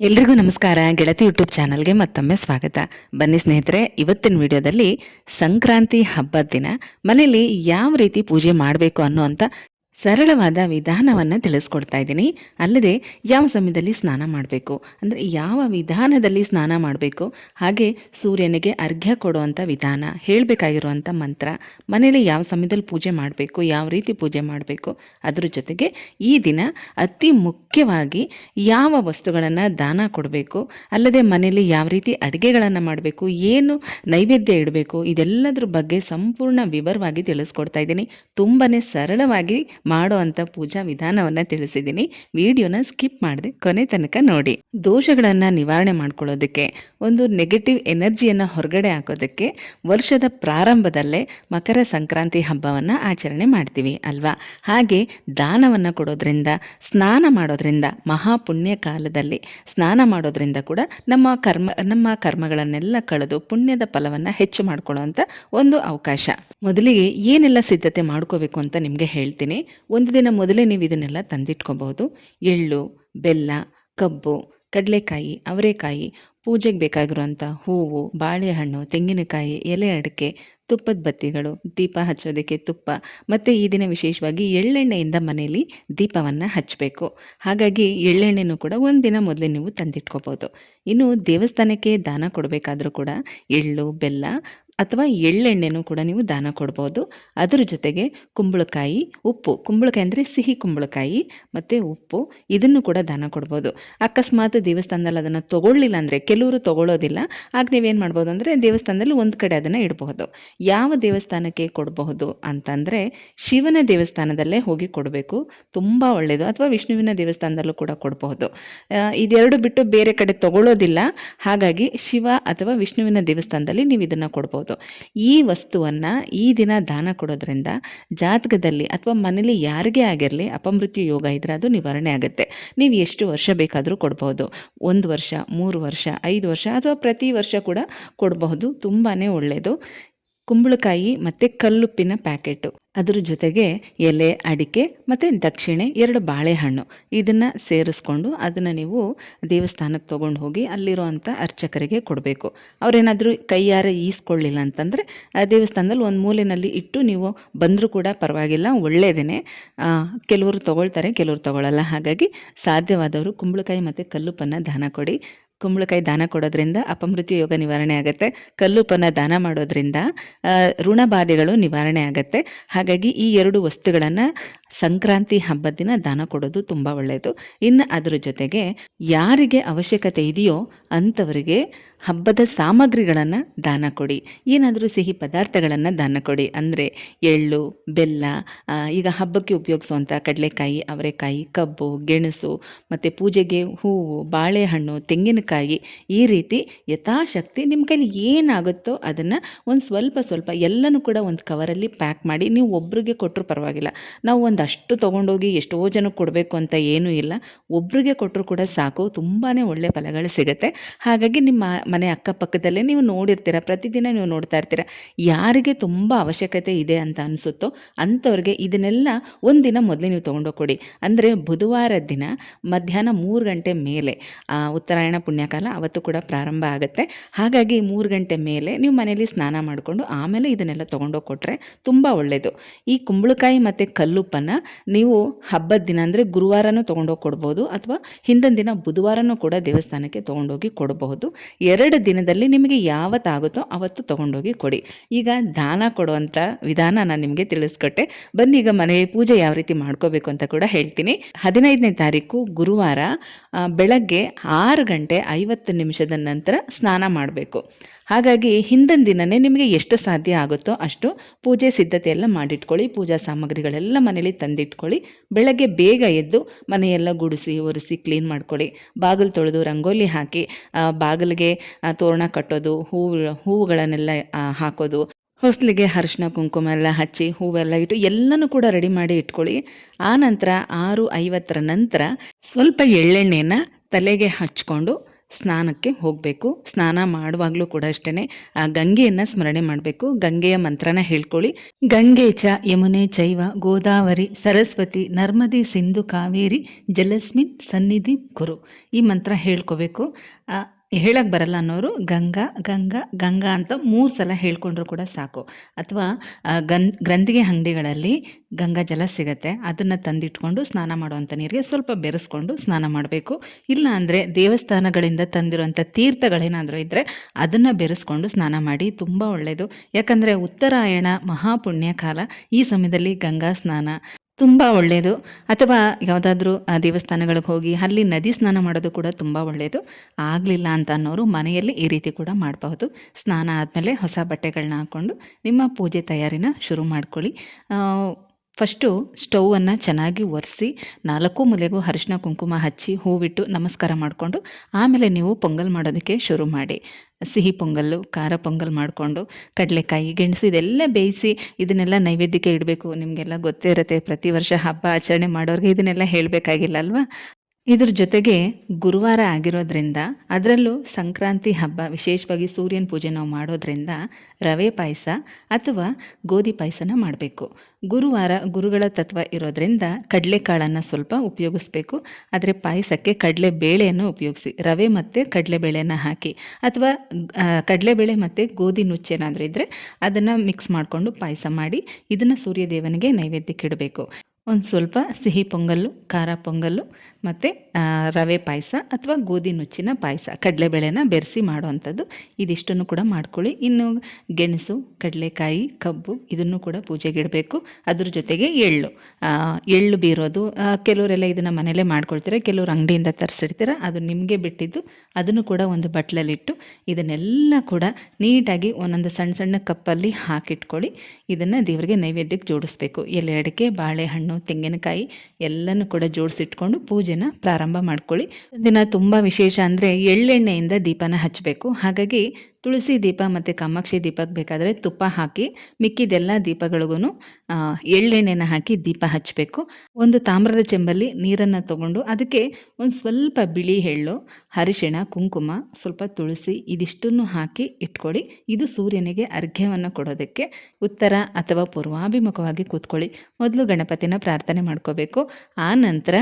ಎಲ್ರಿಗೂ ನಮಸ್ಕಾರ. ಗೆಳತಿ ಯೂಟ್ಯೂಬ್ ಚಾನಲ್ಗೆ ಮತ್ತೊಮ್ಮೆ ಸ್ವಾಗತ. ಬನ್ನಿ ಸ್ನೇಹಿತರೆ, ಇವತ್ತಿನ ವಿಡಿಯೋದಲ್ಲಿ ಸಂಕ್ರಾಂತಿ ಹಬ್ಬದ ದಿನ. ಮನೆಯಲ್ಲಿ ಯಾವ ರೀತಿ ಪೂಜೆ ಮಾಡಬೇಕು ಅನ್ನುವಂಥ ಸರಳವಾದ ವಿಧಾನವನ್ನು ತಿಳಿಸ್ಕೊಡ್ತಾ ಇದ್ದೀನಿ. ಅಲ್ಲದೆ ಯಾವ ಸಮಯದಲ್ಲಿ ಸ್ನಾನ ಮಾಡಬೇಕು? ಅಂದರೆ ಯಾವ ವಿಧಾನದಲ್ಲಿ ಸ್ನಾನ ಮಾಡಬೇಕು? ಹಾಗೆ ಸೂರ್ಯನಿಗೆ ಅರ್ಘ್ಯ ಕೊಡುವಂಥ ವಿಧಾನ ಹೇಳಬೇಕಾಗಿರುವಂಥ ಮಂತ್ರ ಮನೇಲಿ ಯಾವ ಸಮಯದಲ್ಲಿ ಪೂಜೆ ಮಾಡಬೇಕು, ಯಾವ ರೀತಿ ಪೂಜೆ ಮಾಡಬೇಕು, ಅದ್ರ ಜೊತೆಗೆ ಈ ದಿನ ಅತಿ ಮುಖ್ಯವಾಗಿ ಯಾವ ವಸ್ತುಗಳನ್ನು ದಾನ ಕೊಡಬೇಕು, ಅಲ್ಲದೆ ಮನೆಯಲ್ಲಿ ಯಾವ ರೀತಿ ಅಡುಗೆಗಳನ್ನು ಮಾಡಬೇಕು, ಏನು ನೈವೇದ್ಯ ಇಡಬೇಕು, ಇದೆಲ್ಲದ್ರ ಬಗ್ಗೆ ಸಂಪೂರ್ಣ ವಿವರವಾಗಿ ತಿಳಿಸ್ಕೊಡ್ತಾ ಇದ್ದೀನಿ. ತುಂಬಾ ಸರಳವಾಗಿ ಮಾಡೋ ಅಂಥ ಪೂಜಾ ವಿಧಾನವನ್ನು ತಿಳಿಸಿದ್ದೀನಿ. ವಿಡಿಯೋನ ಸ್ಕಿಪ್ ಮಾಡದೆ ಕೊನೆ ತನಕ ನೋಡಿ. ದೋಷಗಳನ್ನು ನಿವಾರಣೆ ಮಾಡ್ಕೊಳ್ಳೋದಕ್ಕೆ, ಒಂದು ನೆಗೆಟಿವ್ ಎನರ್ಜಿಯನ್ನು ಹೊರಗಡೆ ಹಾಕೋದಕ್ಕೆ, ವರ್ಷದ ಪ್ರಾರಂಭದಲ್ಲೇ ಮಕರ ಸಂಕ್ರಾಂತಿ ಹಬ್ಬವನ್ನು ಆಚರಣೆ ಮಾಡ್ತೀವಿ ಅಲ್ವಾ? ಹಾಗೆ ದಾನವನ್ನು ಕೊಡೋದ್ರಿಂದ, ಸ್ನಾನ ಮಾಡೋದ್ರಿಂದ, ಮಹಾಪುಣ್ಯ ಕಾಲದಲ್ಲಿ ಸ್ನಾನ ಮಾಡೋದ್ರಿಂದ ಕೂಡ ನಮ್ಮ ಕರ್ಮ, ನಮ್ಮ ಕರ್ಮಗಳನ್ನೆಲ್ಲ ಕಳೆದು ಪುಣ್ಯದ ಫಲವನ್ನು ಹೆಚ್ಚು ಮಾಡ್ಕೊಳ್ಳೋವಂಥ ಒಂದು ಅವಕಾಶ. ಮೊದಲಿಗೆ ಏನೆಲ್ಲ ಸಿದ್ಧತೆ ಮಾಡ್ಕೋಬೇಕು ಅಂತ ನಿಮಗೆ ಹೇಳ್ತೀನಿ. ಒಂದು ದಿನ ಮೊದಲೇ ನೀವು ಇದನ್ನೆಲ್ಲ ತಂದಿಟ್ಕೋಬಹುದು. ಎಳ್ಳು, ಬೆಲ್ಲ, ಕಬ್ಬು, ಕಡಲೆಕಾಯಿ, ಅವರೆಕಾಯಿ, ಪೂಜೆಗೆ ಬೇಕಾಗಿರುವಂಥ ಹೂವು, ಬಾಳೆಹಣ್ಣು, ತೆಂಗಿನಕಾಯಿ, ಎಲೆ ಅಡಿಕೆ ತುಪ್ಪದ ಬತ್ತಿಗಳು, ದೀಪ ಹಚ್ಚೋದಕ್ಕೆ ತುಪ್ಪ ಮತ್ತು ಈ ದಿನ ವಿಶೇಷವಾಗಿ ಎಳ್ಳೆಣ್ಣೆಯಿಂದ ಮನೆಯಲ್ಲಿ ದೀಪವನ್ನು ಹಚ್ಚಬೇಕು ಹಾಗಾಗಿ ಎಳ್ಳೆಣ್ಣೆನೂ ಕೂಡ ಒಂದು ದಿನ ಮೊದಲೇ ನೀವು ತಂದಿಟ್ಕೋಬೋದು. ಇನ್ನು ದೇವಸ್ಥಾನಕ್ಕೆ ದಾನ ಕೊಡಬೇಕಾದ್ರೂ ಕೂಡ ಎಳ್ಳು, ಬೆಲ್ಲ ಅಥವಾ ಎಳ್ಳೆಣ್ಣೆನೂ ಕೂಡ ನೀವು ದಾನ ಕೊಡ್ಬೋದು. ಅದರ ಜೊತೆಗೆ ಕುಂಬಳಕಾಯಿ, ಉಪ್ಪು, ಕುಂಬಳಕಾಯಿ ಅಂದರೆ ಸಿಹಿ ಕುಂಬಳಕಾಯಿ ಮತ್ತು ಉಪ್ಪು ಇದನ್ನು ಕೂಡ ದಾನ ಕೊಡ್ಬೋದು. ಅಕಸ್ಮಾತ್ ದೇವಸ್ಥಾನದಲ್ಲಿ ಅದನ್ನು ತೊಗೊಳ್ಳಿಲ್ಲ ಅಂದರೆ, ಕೆಲವರು ತೊಗೊಳ್ಳೋದಿಲ್ಲ ಆಗ ನೀವೇನು ಮಾಡ್ಬೋದು ಅಂದರೆ ದೇವಸ್ಥಾನದಲ್ಲಿ ಒಂದು ಕಡೆ ಅದನ್ನು ಇಡಬಹುದು. ಯಾವ ದೇವಸ್ಥಾನಕ್ಕೆ ಕೊಡಬಹುದು ಅಂತಂದರೆ ಶಿವನ ದೇವಸ್ಥಾನದಲ್ಲೇ ಹೋಗಿ ಕೊಡಬೇಕು. ತುಂಬ ಒಳ್ಳೆಯದು ಅಥವಾ ವಿಷ್ಣುವಿನ ದೇವಸ್ಥಾನದಲ್ಲೂ ಕೂಡ ಕೊಡಬಹುದು. ಇದೆರಡು ಬಿಟ್ಟು ಬೇರೆ ಕಡೆ ತಗೊಳ್ಳೋದಿಲ್ಲ. ಹಾಗಾಗಿ ಶಿವ ಅಥವಾ ವಿಷ್ಣುವಿನ ದೇವಸ್ಥಾನದಲ್ಲಿ ನೀವು ಇದನ್ನು ಕೊಡ್ಬೋದು ಈ ವಸ್ತುವನ್ನು ಈ ದಿನ ದಾನ ಕೊಡೋದ್ರಿಂದ ಜಾತಕದಲ್ಲಿ ಅಥವಾ ಮನೇಲಿ ಯಾರಿಗೇ ಆಗಿರಲಿ ಅಪಮೃತ್ಯು ಯೋಗ ಇದ್ರೆ ಅದು ನಿವಾರಣೆ ಆಗುತ್ತೆ. ನೀವು ಎಷ್ಟು ವರ್ಷ ಬೇಕಾದರೂ ಕೊಡ್ಬೋದು ಒಂದು ವರ್ಷ, ಮೂರು ವರ್ಷ, ಐದು ವರ್ಷ ಅಥವಾ ಪ್ರತಿ ವರ್ಷ ಕೂಡ ಕೊಡಬಹುದು. ತುಂಬಾ ಒಳ್ಳೆಯದು ಕುಂಬಳಕಾಯಿ ಮತ್ತು ಕಲ್ಲುಪ್ಪಿನ ಪ್ಯಾಕೆಟು. ಅದ್ರ ಜೊತೆಗೆ ಎಲೆ, ಅಡಿಕೆ ಮತ್ತು ದಕ್ಷಿಣೆ ಎರಡು ಬಾಳೆಹಣ್ಣು. ಇದನ್ನು ಸೇರಿಸ್ಕೊಂಡು ಅದನ್ನು ನೀವು ದೇವಸ್ಥಾನಕ್ಕೆ ತೊಗೊಂಡು ಹೋಗಿ ಅಲ್ಲಿರುವಂಥ ಅರ್ಚಕರಿಗೆ ಕೊಡಬೇಕು. ಅವರೇನಾದರೂ ಕೈಯಾರ ಈಸ್ಕೊಳ್ಳಿಲ್ಲ ಅಂತಂದರೆ ಆ ದೇವಸ್ಥಾನದಲ್ಲಿ ಒಂದು ಮೂಲೆಯಲ್ಲಿ ಇಟ್ಟು ನೀವು ಬಂದರೂ ಕೂಡ ಪರವಾಗಿಲ್ಲ ಒಳ್ಳೆಯದೇ ಕೆಲವರು ತೊಗೊಳ್ತಾರೆ, ಕೆಲವರು ತೊಗೊಳ್ಳಲ್ಲ ಹಾಗಾಗಿ ಸಾಧ್ಯವಾದವರು ಕುಂಬಳಕಾಯಿ ಮತ್ತು ಕಲ್ಲುಪ್ಪನ್ನು ದಾನ ಕೊಡಿ. ಕುಂಬಳಕಾಯಿ ದಾನ ಕೊಡೋದ್ರಿಂದ ಅಪಮೃತ್ಯು ಯೋಗ ನಿವಾರಣೆ ಆಗುತ್ತೆ. ಕಲ್ಲುಪನ ದಾನ ಮಾಡೋದ್ರಿಂದ ಋಣಬಾಧೆಗಳು ನಿವಾರಣೆ ಆಗುತ್ತೆ. ಹಾಗಾಗಿ ಈ ಎರಡು ವಸ್ತುಗಳನ್ನು ಸಂಕ್ರಾಂತಿ ಹಬ್ಬದ ದಿನ ದಾನ ಕೊಡೋದು ತುಂಬ ಒಳ್ಳೆಯದು ಇನ್ನು ಅದರ ಜೊತೆಗೆ ಯಾರಿಗೆ ಅವಶ್ಯಕತೆ ಇದೆಯೋ ಅಂಥವರಿಗೆ ಹಬ್ಬದ ಸಾಮಗ್ರಿಗಳನ್ನು ದಾನ ಕೊಡಿ. ಏನಾದರೂ ಸಿಹಿ ಪದಾರ್ಥಗಳನ್ನು ದಾನ ಕೊಡಿ. ಅಂದರೆ ಎಳ್ಳು, ಬೆಲ್ಲ ಈಗ ಹಬ್ಬಕ್ಕೆ ಉಪಯೋಗಿಸುವಂಥ ಕಡಲೆಕಾಯಿ, ಅವರೆಕಾಯಿ, ಕಬ್ಬು, ಗೆಣಸು, ಮತ್ತು ಪೂಜೆಗೆ ಹೂವು, ಬಾಳೆಹಣ್ಣು, ತೆಂಗಿನಕಾಯಿ ಈ ರೀತಿ ಯಥಾಶಕ್ತಿ ನಿಮ್ಮ ಕೈಲಿ ಏನಾಗುತ್ತೋ ಅದನ್ನು ಒಂದು ಸ್ವಲ್ಪ ಸ್ವಲ್ಪ ಎಲ್ಲನೂ ಕೂಡ ಒಂದು ಕವರಲ್ಲಿ ಪ್ಯಾಕ್ ಮಾಡಿ ನೀವು ಒಬ್ರಿಗೆ ಕೊಟ್ಟರು ಪರವಾಗಿಲ್ಲ. ನಾವು ಒಂದು ಅಷ್ಟು ತೊಗೊಂಡೋಗಿ ಎಷ್ಟೋ ಜನಕ್ಕೆ ಕೊಡಬೇಕು ಅಂತ ಏನೂ ಇಲ್ಲ. ಒಬ್ರಿಗೆ ಕೊಟ್ಟರು ಕೂಡ ಸಾಕು ತುಂಬಾ ಒಳ್ಳೆಯ ಫಲಗಳು ಸಿಗುತ್ತೆ. ಹಾಗಾಗಿ ನಿಮ್ಮ ಮನೆ ಅಕ್ಕಪಕ್ಕದಲ್ಲೇ ನೀವು ನೋಡಿರ್ತೀರ, ಪ್ರತಿದಿನ ನೀವು ನೋಡ್ತಾ ಇರ್ತೀರ, ಯಾರಿಗೆ ತುಂಬ ಅವಶ್ಯಕತೆ ಇದೆ ಅಂತ ಅನಿಸುತ್ತೋ ಅಂಥವ್ರಿಗೆ ಇದನ್ನೆಲ್ಲ ಒಂದಿನ ಮೊದಲೇ ನೀವು ತೊಗೊಂಡೋಗಿ ಅಂದರೆ ಬುಧವಾರದ ದಿನ ಮಧ್ಯಾಹ್ನ ಮೂರು ಗಂಟೆ ಮೇಲೆ ಉತ್ತರಾಯಣ ಪುಣ್ಯಕಾಲ ಅವತ್ತು ಕೂಡ ಪ್ರಾರಂಭ ಆಗುತ್ತೆ. ಹಾಗಾಗಿ ಮೂರು ಗಂಟೆ ಮೇಲೆ ನೀವು ಮನೆಯಲ್ಲಿ ಸ್ನಾನ ಮಾಡಿಕೊಂಡು ಆಮೇಲೆ ಇದನ್ನೆಲ್ಲ ತೊಗೊಂಡೋಗಿ ಕೊಟ್ಟರೆ ತುಂಬ ಒಳ್ಳೆಯದು ಈ ಕುಂಬಳಕಾಯಿ ಮತ್ತು ಕಲ್ಲುಪ್ಪನ್ನು ನೀವು ಹಬ್ಬದ ದಿನ ಅಂದರೆ ಗುರುವಾರನೂ ತೊಗೊಂಡೋಗಿ ಕೊಡ್ಬೋದು ಅಥವಾ ಹಿಂದಿನ ದಿನ ಬುಧವಾರನೂ ಕೂಡ ದೇವಸ್ಥಾನಕ್ಕೆ ತೊಗೊಂಡೋಗಿ ಕೊಡಬಹುದು. ಎರಡು ದಿನದಲ್ಲಿ ನಿಮಗೆ ಯಾವತ್ತಾಗುತ್ತೋ ಅವತ್ತು ತೊಗೊಂಡೋಗಿ ಕೊಡಿ. ಈಗ ದಾನ ಕೊಡುವಂಥ ವಿಧಾನ ನಾನು ನಿಮಗೆ ತಿಳಿಸ್ಕೊಟ್ಟೆ. ಬನ್ನಿ ಈಗ ಮನೆ ಪೂಜೆ ಯಾವ ರೀತಿ ಮಾಡ್ಕೋಬೇಕು ಅಂತ ಕೂಡ ಹೇಳ್ತೀನಿ. ಹದಿನೈದನೇ ತಾರೀಕು ಗುರುವಾರ ಬೆಳಗ್ಗೆ ಆರು ಗಂಟೆ ಐವತ್ತು ನಿಮಿಷದ ನಂತರ ಸ್ನಾನ ಮಾಡಬೇಕು. ಹಾಗಾಗಿ ಹಿಂದಿನ ದಿನವೇ ನಿಮಗೆ ಎಷ್ಟು ಸಾಧ್ಯ ಆಗುತ್ತೋ ಅಷ್ಟು ಪೂಜೆ ಸಿದ್ಧತೆ ಎಲ್ಲ ಮಾಡಿಟ್ಕೊಳ್ಳಿ, ಪೂಜಾ ಸಾಮಗ್ರಿಗಳೆಲ್ಲ ಮನೇಲಿ ತಂದಿಟ್ಕೊಳ್ಳಿ, ಬೆಳಗ್ಗೆ ಬೇಗ ಎದ್ದು ಮನೆಯೆಲ್ಲ ಗುಡಿಸಿ, ಒರೆಸಿ ಕ್ಲೀನ್ ಮಾಡ್ಕೊಳ್ಳಿ. ಬಾಗಿಲು ತೊಳೆದು ರಂಗೋಲಿ ಹಾಕಿ ಬಾಗಿಲಿಗೆ ತೋರಣ ಕಟ್ಟೋದು ಹೂವು ಹೂವುಗಳನ್ನೆಲ್ಲ ಹಾಕೋದು, ಹೊಸಲಿಗೆ ಅರಿಶಿನ, ಕುಂಕುಮ ಎಲ್ಲ ಹಚ್ಚಿ, ಹೂವೆಲ್ಲ ಇಟ್ಟು ಎಲ್ಲನೂ ಕೂಡ ರೆಡಿ ಮಾಡಿ ಇಟ್ಕೊಳ್ಳಿ. ಆ ನಂತರ ಆರು ಐವತ್ತರ ನಂತರ ಸ್ವಲ್ಪ ಎಳ್ಳೆಣ್ಣೆಯನ್ನು ತಲೆಗೆ ಹಚ್ಕೊಂಡು ಸ್ನಾನಕ್ಕೆ ಹೋಗಬೇಕು. ಸ್ನಾನ ಮಾಡುವಾಗಲೂ ಕೂಡ ಅಷ್ಟೇ ಆ ಗಂಗೆಯನ್ನು ಸ್ಮರಣೆ ಮಾಡಬೇಕು. ಗಂಗೆಯ ಮಂತ್ರನ ಹೇಳ್ಕೊಳ್ಳಿ. ಗಂಗೆ ಚ ಯಮುನೆ ಚೈವ ಗೋದಾವರಿ ಸರಸ್ವತಿ ನರ್ಮದಿ ಸಿಂಧು ಕಾವೇರಿ ಜಲಸ್ಮಿನ್ ಸನ್ನಿಧಿ ಕುರು ಈ ಮಂತ್ರ ಹೇಳ್ಕೋಬೇಕು. ಹೇಳಕ್ಕೆ ಬರಲ್ಲ ಅನ್ನೋರು ಗಂಗಾ ಗಂಗಾ ಗಂಗಾ ಅಂತ ಮೂರು ಸಲ ಹೇಳ್ಕೊಂಡ್ರು ಕೂಡ ಸಾಕು. ಅಥವಾ ಗನ್, ಗ್ರಂಥಿಗೆ ಅಂಗಡಿಗಳಲ್ಲಿ ಗಂಗಾ ಜಲ ಸಿಗತ್ತೆ. ಅದನ್ನು ತಂದಿಟ್ಕೊಂಡು ಸ್ನಾನ ಮಾಡುವಂಥ ನೀರಿಗೆ ಸ್ವಲ್ಪ ಬೆರೆಸ್ಕೊಂಡು ಸ್ನಾನ ಮಾಡಬೇಕು. ಇಲ್ಲ ಅಂದರೆ ದೇವಸ್ಥಾನಗಳಿಂದ ತಂದಿರುವಂಥ ತೀರ್ಥಗಳೇನಾದರೂ ಇದ್ದರೆ ಅದನ್ನು ಬೆರೆಸ್ಕೊಂಡು ಸ್ನಾನ ಮಾಡಿ ತುಂಬ ಒಳ್ಳೆಯದು ಯಾಕಂದರೆ ಉತ್ತರಾಯಣ ಮಹಾಪುಣ್ಯ ಕಾಲ ಈ ಸಮಯದಲ್ಲಿ ಗಂಗಾ ಸ್ನಾನ ತುಂಬ ಒಳ್ಳೆಯದು ಅಥವಾ ಯಾವುದಾದ್ರೂ ದೇವಸ್ಥಾನಗಳಿಗೆ ಹೋಗಿ ಅಲ್ಲಿ ನದಿ ಸ್ನಾನ ಮಾಡೋದು ಕೂಡ ತುಂಬ ಒಳ್ಳೆಯದು ಆಗಲಿಲ್ಲ ಅಂತ ಅನ್ನೋರು ಮನೆಯಲ್ಲಿ ಈ ರೀತಿ ಕೂಡ ಮಾಡಬಹುದು. ಸ್ನಾನ ಆದಮೇಲೆ ಹೊಸ ಬಟ್ಟೆಗಳನ್ನ ಹಾಕ್ಕೊಂಡು ನಿಮ್ಮ ಪೂಜೆ ತಯಾರಿನ ಶುರು ಮಾಡ್ಕೊಳ್ಳಿ. ಫಸ್ಟು ಸ್ಟೌವನ್ನು ಚೆನ್ನಾಗಿ ಒರೆಸಿ ನಾಲ್ಕು ಮೂಲೆಗೂ ಅರಿಶಿನ ಕುಂಕುಮ ಹಚ್ಚಿ ಹೂವಿಟ್ಟು ನಮಸ್ಕಾರ ಮಾಡಿಕೊಂಡು ಆಮೇಲೆ ನೀವು ಪೊಂಗಲ್ ಮಾಡೋದಕ್ಕೆ ಶುರು ಮಾಡಿ. ಸಿಹಿ ಪೊಂಗಲ್ಲು, ಖಾರ ಪೊಂಗಲ್ ಮಾಡಿಕೊಂಡು ಕಡಲೆಕಾಯಿ, ಗೆಣಸು ಇದೆಲ್ಲ ಬೇಯಿಸಿ ಇದನ್ನೆಲ್ಲ ನೈವೇದ್ಯಕ್ಕೆ ಇಡಬೇಕು. ನಿಮಗೆಲ್ಲ ಗೊತ್ತೇ ಇರುತ್ತೆ ಪ್ರತಿ ವರ್ಷ ಹಬ್ಬ ಆಚರಣೆ ಮಾಡೋರಿಗೆ ಇದನ್ನೆಲ್ಲ ಹೇಳಬೇಕಾಗಿಲ್ಲ ಅಲ್ವಾ? ಇದ್ರ ಜೊತೆಗೆ ಗುರುವಾರ ಆಗಿರೋದ್ರಿಂದ ಅದರಲ್ಲೂ ಸಂಕ್ರಾಂತಿ ಹಬ್ಬ, ವಿಶೇಷವಾಗಿ ಸೂರ್ಯನ ಪೂಜೆ ನಾವು ಮಾಡೋದ್ರಿಂದ ರವೆ ಪಾಯಸ ಅಥವಾ ಗೋಧಿ ಪಾಯಸನ ಮಾಡಬೇಕು. ಗುರುವಾರ ಗುರುಗಳ ತತ್ವ ಇರೋದ್ರಿಂದ ಕಡಲೆಕಾಳನ್ನು ಸ್ವಲ್ಪ ಉಪಯೋಗಿಸ್ಬೇಕು. ಆದರೆ ಪಾಯಸಕ್ಕೆ ಕಡಲೆ ಬೇಳೆಯನ್ನು ಉಪಯೋಗಿಸಿ, ರವೆ ಮತ್ತು ಕಡಲೆಬೇಳೆನ ಹಾಕಿ ಅಥವಾ ಕಡಲೆ ಕಡಲೆಬೇಳೆ ಮತ್ತು ಗೋಧಿ ನುಚ್ಚೇನಾದರೂ ಇದ್ದರೆ ಅದನ್ನು ಮಿಕ್ಸ್ ಮಾಡಿಕೊಂಡು ಪಾಯಸ ಮಾಡಿ ಇದನ್ನು ಸೂರ್ಯದೇವನಿಗೆ ನೈವೇದ್ಯಕ್ಕೆ ಇಡಬೇಕು. ಒಂದು ಸ್ವಲ್ಪ ಸಿಹಿ ಪೊಂಗಲ್ಲು, ಖಾರ ಪೊಂಗಲ್ಲು ಮತ್ತು ರವೆ ಪಾಯಸ ಅಥವಾ ಗೋಧಿ ನುಚ್ಚಿನ ಪಾಯಸ, ಕಡಲೆಬೇಳೆನ ಬೆರೆಸಿ ಮಾಡುವಂಥದ್ದು. ಇದಿಷ್ಟನ್ನು ಕೂಡ ಮಾಡ್ಕೊಳ್ಳಿ. ಇನ್ನು ಗೆಣಸು, ಕಡಲೆಕಾಯಿ, ಕಬ್ಬು ಇದನ್ನು ಕೂಡ ಪೂಜೆಗೆ ಇಡಬೇಕು. ಅದ್ರ ಜೊತೆಗೆ ಎಳ್ಳು. ಎಳ್ಳು ಬೀರೋದು ಕೆಲವರೆಲ್ಲ ಇದನ್ನು ಮನೇಲೇ ಮಾಡ್ಕೊಳ್ತೀರ. ಕೆಲವರು ಅಂಗಡಿಯಿಂದ ತರಿಸಿಡ್ತೀರ, ಅದು ನಿಮಗೆ ಬಿಟ್ಟಿದ್ದು ಅದನ್ನು ಕೂಡ ಒಂದು ಬಟ್ಲಲ್ಲಿಟ್ಟು ಇದನ್ನೆಲ್ಲ ಕೂಡ ನೀಟಾಗಿ ಒಂದೊಂದು ಸಣ್ಣ ಸಣ್ಣ ಕಪ್ಪಲ್ಲಿ ಹಾಕಿಟ್ಕೊಳ್ಳಿ. ಇದನ್ನು ದೇವರಿಗೆ ನೈವೇದ್ಯಕ್ಕೆ ಜೋಡಿಸ್ಬೇಕು. ಎಲೆ ಅಡಿಕೆ, ಬಾಳೆಹಣ್ಣು ತೆಂಗಿನಕಾಯಿ ಎಲ್ಲನೂ ಕೂಡ ಜೋಡಿಸಿಟ್ಕೊಂಡು ಪೂಜೆನ ಪ್ರಾರಂಭ ಮಾಡ್ಕೊಳ್ಳಿ. ದಿನ ತುಂಬ ವಿಶೇಷ ಅಂದರೆ ಎಳ್ಳೆಣ್ಣೆಯಿಂದ ದೀಪನ ಹಚ್ಚಬೇಕು ಹಾಗಾಗಿ ತುಳಸಿ ದೀಪ ಮತ್ತು ಕಾಮಾಕ್ಷಿ ದೀಪಕ್ಕೆ ಬೇಕಾದರೆ ತುಪ್ಪ ಹಾಕಿ ಮಿಕ್ಕಿದೆಲ್ಲ ದೀಪಗಳಿಗೂ ಎಳ್ಳೆಣ್ಣೆನ ಹಾಕಿ ದೀಪ ಹಚ್ಚಬೇಕು ಒಂದು ತಾಮ್ರದ ಚೆಂಬಲ್ಲಿ ನೀರನ್ನು ತಗೊಂಡು ಅದಕ್ಕೆ ಒಂದು ಸ್ವಲ್ಪ ಬಿಳಿ ಎಳ್ಳು, ಅರಿಶಿಣ, ಕುಂಕುಮ, ಸ್ವಲ್ಪ ತುಳಸಿ ಇದಿಷ್ಟನ್ನು ಹಾಕಿ ಇಟ್ಕೊಳ್ಳಿ ಇದು ಸೂರ್ಯನಿಗೆ ಅರ್ಘ್ಯವನ್ನು ಕೊಡೋದಕ್ಕೆ ಉತ್ತರ ಅಥವಾ ಪೂರ್ವಾಭಿಮುಖವಾಗಿ ಕೂತ್ಕೊಳ್ಳಿ. ಮೊದಲು ಗಣಪತಿನ ಪ್ರಾರ್ಥನೆ ಮಾಡ್ಕೋಬೇಕು. ಆ ನಂತರ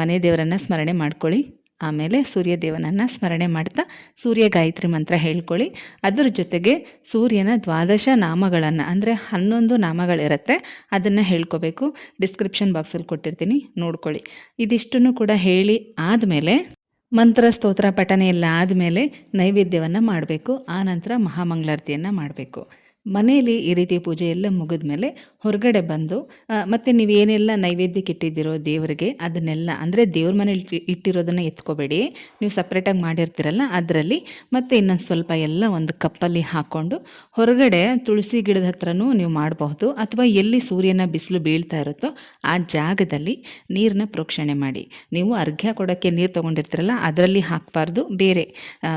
ಮನೆ ದೇವರನ್ನು ಸ್ಮರಣೆ ಮಾಡ್ಕೊಳ್ಳಿ. ಆಮೇಲೆ ಸೂರ್ಯ ದೇವನನ್ನು ಸ್ಮರಣೆ ಮಾಡ್ತಾ ಸೂರ್ಯ ಗಾಯತ್ರಿ ಮಂತ್ರ ಹೇಳ್ಕೊಳ್ಳಿ. ಅದರ ಜೊತೆಗೆ ಸೂರ್ಯನ ದ್ವಾದಶ ನಾಮಗಳನ್ನು, ಅಂದರೆ ಹನ್ನೊಂದು ನಾಮಗಳಿರುತ್ತೆ, ಅದನ್ನು ಹೇಳ್ಕೋಬೇಕು. ಡಿಸ್ಕ್ರಿಪ್ಷನ್ ಬಾಕ್ಸಲ್ಲಿ ಕೊಟ್ಟಿರ್ತೀನಿ, ನೋಡ್ಕೊಳ್ಳಿ. ಇದಿಷ್ಟನ್ನು ಕೂಡ ಹೇಳಿ ಆದಮೇಲೆ ಮಂತ್ರ ಸ್ತೋತ್ರ ಪಠನೆ ಎಲ್ಲ ಆದಮೇಲೆ ನೈವೇದ್ಯವನ್ನು ಮಾಡಬೇಕು. ಆ ನಂತರ ಮಹಾಮಂಗಳಾರತಿಯನ್ನು ಮಾಡಬೇಕು. ಮನೆಯಲ್ಲಿ ಈ ರೀತಿ ಪೂಜೆ ಎಲ್ಲ ಮುಗಿದ ಮೇಲೆ ಹೊರಗಡೆ ಬಂದು ಮತ್ತೆ ನೀವು ಏನೆಲ್ಲ ನೈವೇದ್ಯಕ್ಕೆ ಇಟ್ಟಿದ್ದೀರೋ ದೇವರಿಗೆ ಅದನ್ನೆಲ್ಲ, ಅಂದರೆ ದೇವ್ರ ಮನೇಲಿ ಇಟ್ಟಿ- ಇಟ್ಟಿರೋದನ್ನು ಎತ್ಕೋಬೇಡಿ. ನೀವು ಸಪ್ರೇಟಾಗಿ ಮಾಡಿರ್ತೀರಲ್ಲ ಅದರಲ್ಲಿ. ಮತ್ತೆ ಇನ್ನೊಂದು ಸ್ವಲ್ಪ ಎಲ್ಲ ಒಂದು ಕಪ್ಪಲ್ಲಿ ಹಾಕ್ಕೊಂಡು ಹೊರಗಡೆ ತುಳಸಿ ಗಿಡದ ಹತ್ರನೂ ನೀವು ಮಾಡಬಹುದು. ಅಥವಾ ಎಲ್ಲಿ ಸೂರ್ಯನ ಬಿಸಿಲು ಬೀಳ್ತಾ ಇರುತ್ತೋ ಆ ಜಾಗದಲ್ಲಿ ನೀರನ್ನ ಪ್ರೋಕ್ಷಣೆ ಮಾಡಿ. ನೀವು ಅರ್ಘ್ಯ ಕೊಡೋಕ್ಕೆ ನೀರು ತೊಗೊಂಡಿರ್ತೀರಲ್ಲ ಅದರಲ್ಲಿ ಹಾಕಬಾರ್ದು. ಬೇರೆ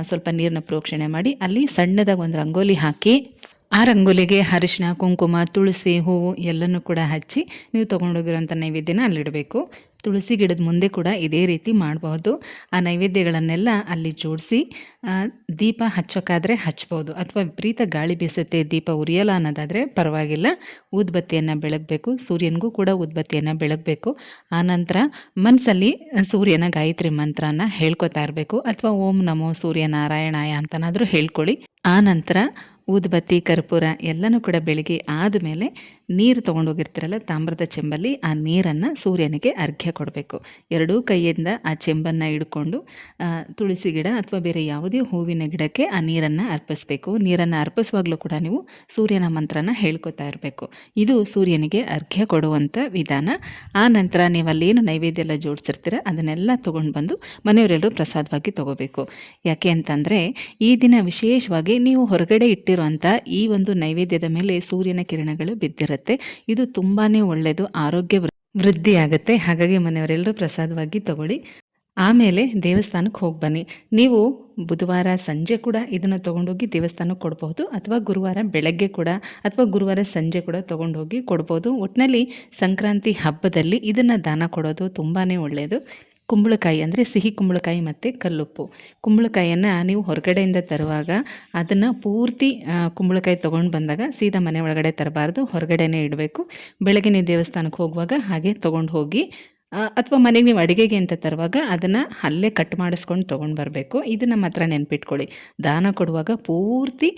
ಸ್ವಲ್ಪ ನೀರನ್ನ ಪ್ರೋಕ್ಷಣೆ ಮಾಡಿ. ಅಲ್ಲಿ ಸಣ್ಣದಾಗಿ ಒಂದು ರಂಗೋಲಿ ಹಾಕಿ ಆ ರಂಗೋಲಿಗೆ ಅರಿಶಿನ ಕುಂಕುಮ, ತುಳಸಿ ಹೂವು ಎಲ್ಲನೂ ಕೂಡ ಹಚ್ಚಿ ನೀವು ತೊಗೊಂಡೋಗಿರೋಂಥ ನೈವೇದ್ಯನ ಅಲ್ಲಿಡಬೇಕು. ತುಳಸಿ ಗಿಡದ ಮುಂದೆ ಕೂಡ ಇದೇ ರೀತಿ ಮಾಡಬಹುದು ಆ ನೈವೇದ್ಯಗಳನ್ನೆಲ್ಲ ಅಲ್ಲಿ ಜೋಡಿಸಿ ದೀಪ ಹಚ್ಚೋಕ್ಕಾದರೆ ಹಚ್ಬೋದು. ಅಥವಾ ವಿಪರೀತ ಗಾಳಿ ಬೀಸುತ್ತೆ, ದೀಪ ಉರಿಯಲ್ಲ ಅನ್ನೋದಾದರೆ ಪರವಾಗಿಲ್ಲ. ಊದ್ಬತ್ತಿಯನ್ನು ಬೆಳಗಬೇಕು, ಸೂರ್ಯನಿಗೂ ಕೂಡ ಊದ್ಬತ್ತಿಯನ್ನು ಬೆಳಗಬೇಕು. ಆನಂತರ ಮನಸ್ಸಲ್ಲಿ ಸೂರ್ಯನ ಗಾಯತ್ರಿ ಮಂತ್ರನ ಹೇಳ್ಕೊತಾ ಇರಬೇಕು. ಅಥವಾ ಓಂ ನಮೋ ಸೂರ್ಯ ನಾರಾಯಣಾಯ ಅಂತನಾದರೂ ಹೇಳ್ಕೊಳ್ಳಿ. ಆನಂತರ ನಂತರ ಊದುಬತ್ತಿ ಕರ್ಪೂರ ಎಲ್ಲನೂ ಕೂಡ ಬೆಳಗ್ಗೆ ಆದಮೇಲೆ ನೀರು ತೊಗೊಂಡೋಗಿರ್ತೀರಲ್ಲ ತಾಮ್ರದ ಚೆಂಬಲ್ಲಿ, ಆ ನೀರನ್ನು ಸೂರ್ಯನಿಗೆ ಅರ್ಘ್ಯ ಕೊಡಬೇಕು. ಎರಡೂ ಕೈಯಿಂದ ಆ ಚೆಂಬನ್ನು ಹಿಡ್ಕೊಂಡು ತುಳಸಿ ಗಿಡ ಅಥವಾ ಬೇರೆ ಯಾವುದೇ ಹೂವಿನ ಗಿಡಕ್ಕೆ ಆ ನೀರನ್ನು ಅರ್ಪಿಸಬೇಕು. ನೀರನ್ನು ಅರ್ಪಿಸುವಾಗಲೂ ಕೂಡ ನೀವು ಸೂರ್ಯನ ಮಂತ್ರನ ಹೇಳ್ಕೊತಾ ಇರಬೇಕು. ಇದು ಸೂರ್ಯನಿಗೆ ಅರ್ಘ್ಯ ಕೊಡುವಂಥ ವಿಧಾನ. ಆ ನಂತರ ನೀವು ಅಲ್ಲೇನು ನೈವೇದ್ಯ ಎಲ್ಲ ಜೋಡಿಸಿರ್ತೀರ, ಅದನ್ನೆಲ್ಲ ತೊಗೊಂಡು ಬಂದು ಮನೆಯವರೆಲ್ಲರೂ ಪ್ರಸಾದವಾಗಿ ತಗೋಬೇಕು. ಯಾಕೆ ಅಂತಂದರೆ, ಈ ದಿನ ವಿಶೇಷವಾಗಿ ನೀವು ಹೊರಗಡೆ ಇಟ್ಟಿರುವಂಥ ಈ ಒಂದು ನೈವೇದ್ಯದ ಮೇಲೆ ಸೂರ್ಯನ ಕಿರಣಗಳು ಬಿದ್ದಿರುತ್ತೆ. ಇದು ತುಂಬಾ ಒಳ್ಳೆಯದು ಆರೋಗ್ಯ ವೃದ್ಧಿ ಆಗುತ್ತೆ ಹಾಗಾಗಿ ಮನೆಯವರೆಲ್ಲರೂ ಪ್ರಸಾದವಾಗಿ ತಗೊಳ್ಳಿ. ಆಮೇಲೆ ದೇವಸ್ಥಾನಕ್ಕೆ ಹೋಗಿ ಬನ್ನಿ. ನೀವು ಬುಧವಾರ ಸಂಜೆ ಕೂಡ ಇದನ್ನು ತೊಗೊಂಡೋಗಿ ದೇವಸ್ಥಾನಕ್ಕೆ ಕೊಡ್ಬೋದು ಅಥವಾ ಗುರುವಾರ ಬೆಳಗ್ಗೆ ಕೂಡ, ಅಥವಾ ಗುರುವಾರ ಸಂಜೆ ಕೂಡ ತೊಗೊಂಡೋಗಿ ಕೊಡ್ಬೋದು ಒಟ್ಟಿನಲ್ಲಿ ಸಂಕ್ರಾಂತಿ ಹಬ್ಬದಲ್ಲಿ ಇದನ್ನು ದಾನ ಕೊಡೋದು ತುಂಬಾ ಒಳ್ಳೆಯದು ಕುಂಬಳಕಾಯಿ ಅಂದರೆ ಸಿಹಿ ಕುಂಬಳಕಾಯಿ ಮತ್ತು ಕಲ್ಲುಪ್ಪು. ಕುಂಬಳಕಾಯಿಯನ್ನು ನೀವು ಹೊರಗಡೆಯಿಂದ ತರುವಾಗ ಅದನ್ನು ಪೂರ್ತಿ ಕುಂಬಳಕಾಯಿ ತೊಗೊಂಡು ಬಂದಾಗ ಸೀದಾ ಮನೆ ಒಳಗಡೆ ತರಬಾರ್ದು. ಹೊರಗಡೆನೇ ಇಡಬೇಕು. ಬೆಳಗಿನ ದೇವಸ್ಥಾನಕ್ಕೆ ಹೋಗುವಾಗ ಹಾಗೆ ತೊಗೊಂಡು ಹೋಗಿ ಅಥವಾ ಮನೆಗೆ ನೀವು ಅಡುಗೆಗೆ ಅಂತ ತರುವಾಗ ಅದನ್ನು ಅಲ್ಲೇ ಕಟ್ ಮಾಡಿಸ್ಕೊಂಡು ತೊಗೊಂಡು ಬರಬೇಕು. ಇದನ್ನು ಮಾತ್ರ ನೆನ್ಪಿಟ್ಕೊಳ್ಳಿ. ದಾನ ಕೊಡುವಾಗ ಪೂರ್ತಿ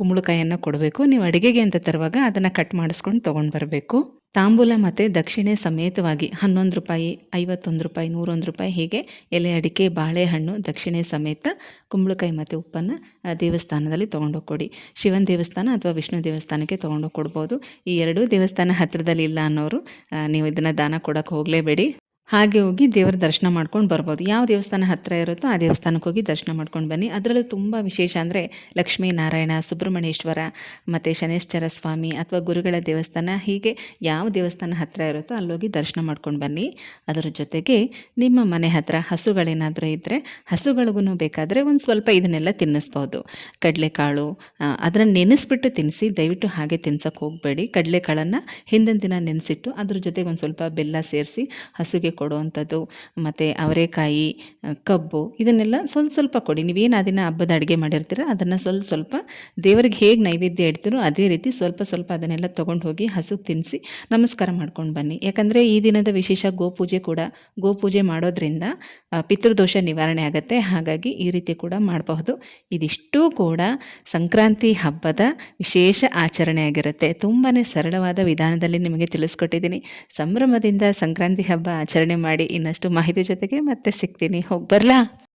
ಕುಂಬಳಕಾಯಿಯನ್ನು ಕೊಡಬೇಕು. ನೀವು ಅಡುಗೆಗೆ ಅಂತ ತರುವಾಗ ಅದನ್ನು ಕಟ್ ಮಾಡಿಸ್ಕೊಂಡು ತೊಗೊಂಡು ಬರಬೇಕು. ತಾಂಬೂಲ ಮತ್ತು ದಕ್ಷಿಣೆ ಸಮೇತವಾಗಿ ಹನ್ನೊಂದು ರೂಪಾಯಿ, ಐವತ್ತೊಂದು ರೂಪಾಯಿ, ನೂರೊಂದು ರೂಪಾಯಿ ಹೀಗೆ ಎಲೆ, ಅಡಿಕೆ, ಬಾಳೆಹಣ್ಣು ದಕ್ಷಿಣೆ ಸಮೇತ ಕುಂಬಳಕಾಯಿ ಮತ್ತು ಉಪ್ಪನ್ನು ದೇವಸ್ಥಾನದಲ್ಲಿ ತೊಗೊಂಡೋಗಿ ಕೊಡಿ ಶಿವನ ದೇವಸ್ಥಾನ ಅಥವಾ ವಿಷ್ಣು ದೇವಸ್ಥಾನಕ್ಕೆ ತೊಗೊಂಡೋಗಿ ಕೊಡ್ಬೋದು ಈ ಎರಡೂ ದೇವಸ್ಥಾನ ಹತ್ತಿರದಲ್ಲಿ ಇಲ್ಲ ಅನ್ನೋರು ನೀವು ಇದನ್ನು ದಾನ ಕೊಡೋಕ್ಕೆ ಹೋಗಲೇಬೇಡಿ. ಹಾಗೆ ಹೋಗಿ ದೇವರ ದರ್ಶನ ಮಾಡ್ಕೊಂಡು ಬರ್ಬೋದು. ಯಾವ ದೇವಸ್ಥಾನ ಹತ್ತಿರ ಇರುತ್ತೋ ಆ ದೇವಸ್ಥಾನಕ್ಕೆ ಹೋಗಿ ದರ್ಶನ ಮಾಡ್ಕೊಂಡು ಬನ್ನಿ. ಅದರಲ್ಲೂ ತುಂಬ ವಿಶೇಷ ಅಂದರೆ ಲಕ್ಷ್ಮೀ ನಾರಾಯಣ, ಸುಬ್ರಹ್ಮಣ್ಯೇಶ್ವರ ಮತ್ತು ಶನೇಶ್ವರ ಸ್ವಾಮಿ ಅಥವಾ ಗುರುಗಳ ದೇವಸ್ಥಾನ. ಹೀಗೆ ಯಾವ ದೇವಸ್ಥಾನ ಹತ್ತಿರ ಇರುತ್ತೋ ಅಲ್ಲೋಗಿ ದರ್ಶನ ಮಾಡ್ಕೊಂಡು ಬನ್ನಿ. ಅದರ ಜೊತೆಗೆ ನಿಮ್ಮ ಮನೆ ಹತ್ತಿರ ಹಸುಗಳೇನಾದರೂ ಇದ್ದರೆ ಹಸುಗಳಿಗೂ ಬೇಕಾದರೆ ಒಂದು ಸ್ವಲ್ಪ ಇದನ್ನೆಲ್ಲ ತಿನ್ನಿಸ್ಬೋದು. ಕಡಲೆಕಾಳು ಅದನ್ನು ನೆನೆಸ್ಬಿಟ್ಟು ತಿನ್ನಿಸಿ ದಯವಿಟ್ಟು ಹಾಗೆ ತಿನ್ಸೋಕ್ಕೆ ಹೋಗಬೇಡಿ. ಕಡಲೆಕಾಳನ್ನು ಹಿಂದಿನ ದಿನ ನೆನೆಸಿಟ್ಟು ಅದ್ರ ಜೊತೆಗೆ ಒಂದು ಸ್ವಲ್ಪ ಬೆಲ್ಲ ಸೇರಿಸಿ ಹಸುಗೆ ಕೊಡುವಂಥದ್ದು, ಮತ್ತು ಅವರೆಕಾಯಿ ಕಬ್ಬು ಇದನ್ನೆಲ್ಲ ಸ್ವಲ್ಪ ಸ್ವಲ್ಪ ಕೊಡಿ. ನೀವೇನು ಅದನ್ನು ದಿನ ಹಬ್ಬದ ಅಡುಗೆ ಮಾಡಿರ್ತೀರ ಅದನ್ನು ಸ್ವಲ್ಪ ಸ್ವಲ್ಪ ದೇವರಿಗೆ ಹೇಗೆ ನೈವೇದ್ಯ ಇಡ್ತೀರೋ ಅದೇ ರೀತಿ ಸ್ವಲ್ಪ ಸ್ವಲ್ಪ ಅದನ್ನೆಲ್ಲ ತೊಗೊಂಡು ಹೋಗಿ ಹಸುಗೆ ತಿನ್ನಿಸಿ ನಮಸ್ಕಾರ ಮಾಡ್ಕೊಂಡು ಬನ್ನಿ. ಯಾಕಂದರೆ ಈ ದಿನದ ವಿಶೇಷ ಗೋಪೂಜೆ ಕೂಡ, ಗೋಪೂಜೆ ಮಾಡೋದ್ರಿಂದ ಪಿತೃದೋಷ ನಿವಾರಣೆ ಆಗುತ್ತೆ. ಹಾಗಾಗಿ ಈ ರೀತಿ ಕೂಡ ಮಾಡಬಹುದು. ಇದಿಷ್ಟೂ ಕೂಡ ಸಂಕ್ರಾಂತಿ ಹಬ್ಬದ ವಿಶೇಷ ಆಚರಣೆ ಆಗಿರುತ್ತೆ. ತುಂಬಾ ಸರಳವಾದ ವಿಧಾನದಲ್ಲಿ ನಿಮಗೆ ತಿಳಿಸ್ಕೊಟ್ಟಿದ್ದೀನಿ. ಸಂಭ್ರಮದಿಂದ ಸಂಕ್ರಾಂತಿ ಹಬ್ಬ ಆಚರಣೆ ಮಾಡಿ ಇನ್ನಷ್ಟು ಮಾಹಿತಿ ಜೊತೆಗೆ ಮತ್ತೆ ಸಿಗ್ತೀನಿ. ಹೋಗಿ ಬರಲಾ?